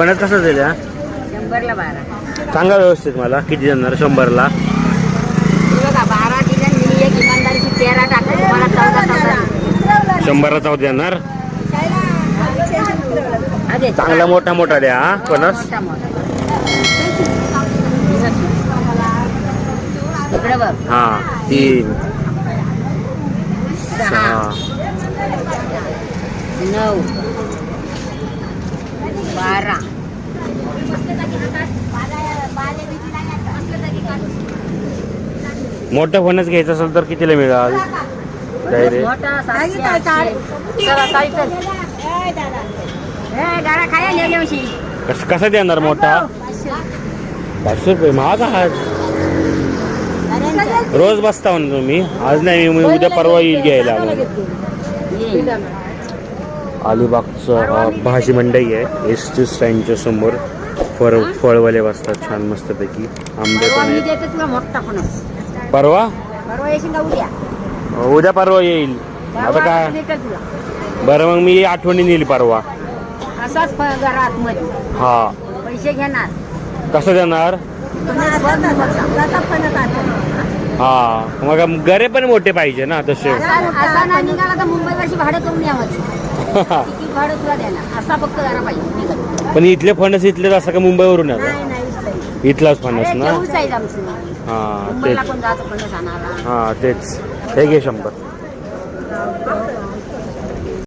फणस कसं दिलं? हा? शंभरला बारा. सांगा व्यवस्थित मला किती देणार शंभरला? हे बघा बारा दिल्या मी एक इमानदारीची तेरा टाकले तुम्हाला चौदा चौदा शंभरला चौदा देणार? अरे चांगला मोठा मोठा द्या हा फणस मोठा मोठा. इकडे बघ. हा तीन. सहा. नऊ बारा मोठं फणस घ्यायचं असेल तर कितीला मिळाल? डायरेक्ट. मोठा सातशे, आठशे. चला, ताई, चल. ए, गाडा खाया नेली अशी. कसं कसं देणार मोठा? पाचशे रुपये. महाग आहात. रोज बसता म्हणून तुम्ही. आज नाही मी उद्या परवा येईल घ्यायला. अलिबागचं हा भाजी मंडई आहे. एस टी स्टँडच्या समोर. फळ फळवाले बसतात छान मस्तपैकी. आंबे परवा पण मी आहेत. देते तुला मोठा फणस परवा? परवा येशील का उद्या? उद्या परवा येईल. आता काय? तुला? बरं मग मी आठवणी नेली परवा. असाच जरा आतमध्ये हा. पैसे घेणार. कसं देणार? हा. मग गरे पण मोठे पाहिजे ना तसे. असा असा नाही निघाला तर मुंबईवरची भाडं करून यावं किती भाडं तुला देणार असा फक्त जरा पाहिजे. निघत. पण इथले फणस इथले असं का मुंबईवरून येतात नाही नाही. इथं. इथलाच फणस ना? जेवूच आहे आमचं. हा मुंबईला तेच. कोण जातं फणस आणायला हा तेच. हे घे शंभर.